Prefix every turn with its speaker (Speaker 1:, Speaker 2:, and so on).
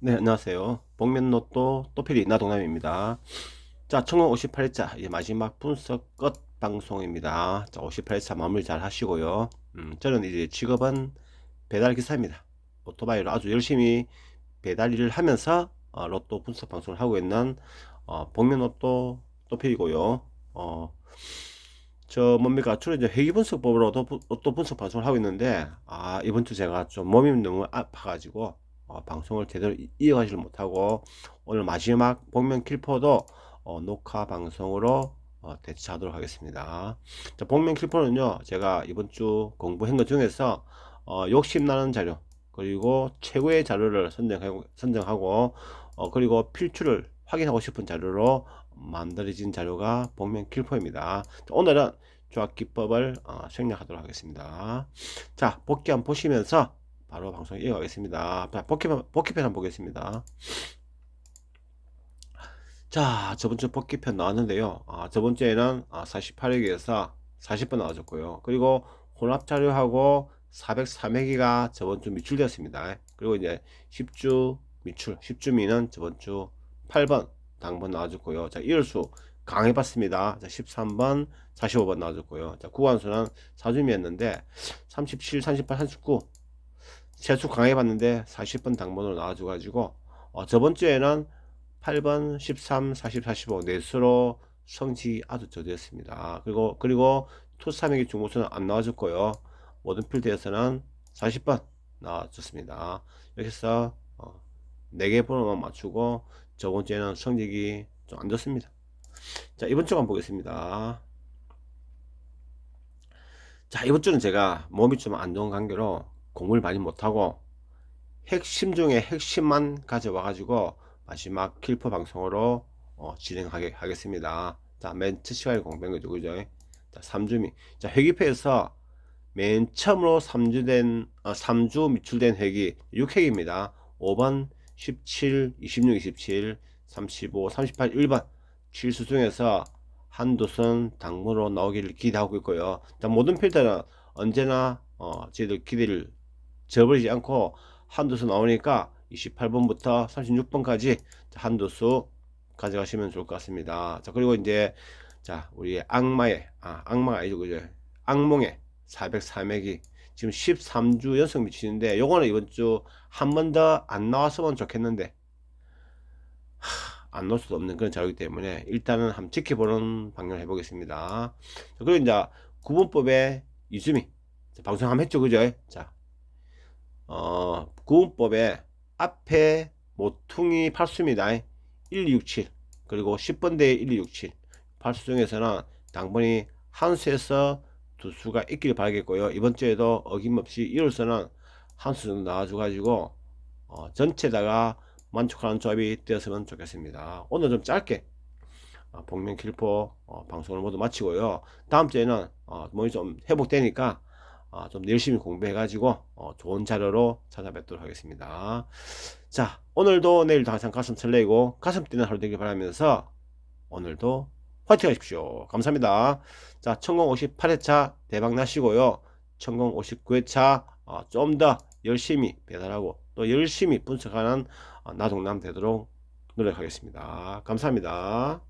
Speaker 1: 네, 안녕하세요. 복면로또 또필이 나동남입니다. 자, 청원 58회차 이제 마지막 분석 끝 방송입니다. 자, 58회차 마무리 잘 하시고요. 음, 저는 이제 직업은 배달 기사입니다. 오토바이로 아주 열심히 배달 일을 하면서 어, 로또 분석 방송을 하고 있는 어, 복면로또 또필이고요. 어, 저 뭡니까 주로 이제 회계 분석법으로 또, 또 분석 방송을 하고 있는데 아 이번 주 제가 좀 몸이 너무 아파가지고 어, 방송을 제대로 이- 이어가지를 못하고 오늘 마지막 복면 킬포도 어, 녹화 방송으로 어, 대체하도록 하겠습니다. 자, 복면 킬포는요 제가 이번 주 공부한 것 중에서 어, 욕심나는 자료 그리고 최고의 자료를 선정하고, 선정하고 어, 그리고 필출을 확인하고 싶은 자료로 만들어진 자료가 복면 킬포입니다. 자, 오늘은 조합 기법을 어, 생략하도록 하겠습니다. 자, 복귀 한번 보시면서 바로 방송 이어가겠습니다. 자, 복귀편, 복귀편 한번 보겠습니다. 자, 저번 주 복귀편 나왔는데요. 아, 저번 주에는 아, 48회기에서 40번 나와줬고요. 그리고 혼합 자료하고 403회기가 저번 주 미출되었습니다. 그리고 이제 10주 미출, 10주 미는 저번 주 8번 당번 나와줬고요. 자, 이럴수 강해봤습니다. 자, 13번, 45번 나와줬고요. 자, 구간수는 4주미였는데 37, 38, 39 재수 강해봤는데 40번 당번으로 나와줘가지고 어, 저번 주에는 8번, 13, 40, 45 넷수로 성지 아주 저조했습니다. 그리고 그리고 투삼액의 중고수는 안 나와줬고요. 모든 필드에서는 40번 나와줬습니다. 이렇게 해서 어, 4개 번호만 맞추고 저번 주에는 성적이 좀 안 좋습니다. 자 이번 주 한번 보겠습니다. 자 이번 주는 제가 몸이 좀 안 좋은 관계로 공부를 많이 못하고 핵심 중에 핵심만 가져와 가지고 마지막 킬퍼 방송으로 어, 진행하게 하겠습니다. 자, 맨 첫 시간에 공부한 거죠, 그죠? 자, 3주미. 자, 회기표에서 맨 처음으로 3주 된, 어, 3주 미출된 회기 6회기입니다. 5번, 17, 26, 27, 35, 38, 1번. 7수 중에서 한두 선 당무로 나오기를 기대하고 있고요. 자, 모든 필드는 언제나, 어, 저희들 기대를 저버리지 않고 한두 수 나오니까 28번부터 36번까지 한두 수 가져가시면 좋을 것 같습니다. 자, 그리고 이제, 자, 우리 악마의, 아, 악마가 아니죠, 그죠? 악몽의 403액이 지금 13주 연속 미치는데, 요거는 이번 주 한 번 더 안 나왔으면 좋겠는데, 하, 안 나올 수도 없는 그런 자료이기 때문에, 일단은 한번 지켜보는 방향을 해보겠습니다. 자, 그리고 이제 구분법의 이수미. 자, 방송 한번 했죠, 그죠? 자, 어, 구분법에 앞에 모퉁이 팔수입니다. 1267 그리고 10번대 1267 팔수 중에서는 당번이 한 수에서 두 수가 있기를 바라겠고요. 이번 주에도 어김없이 1호수는 한 수 정도 나와줘가지고 어, 전체다가 만족하는 조합이 되었으면 좋겠습니다. 오늘 좀 짧게 어, 복면 길포 어, 방송을 모두 마치고요. 다음 주에는 어, 몸이 좀 회복되니까 어, 좀 열심히 공부해가지고 어, 좋은 자료로 찾아뵙도록 하겠습니다. 자, 오늘도 내일도 항상 가슴 설레고 가슴 뛰는 하루 되길 바라면서 오늘도 화이팅 하십시오. 감사합니다. 자, 천공 58회차 대박 나시고요. 천공 59회차 어, 좀 더 열심히 배달하고 또 열심히 분석하는 어, 나동남 되도록 노력하겠습니다. 감사합니다.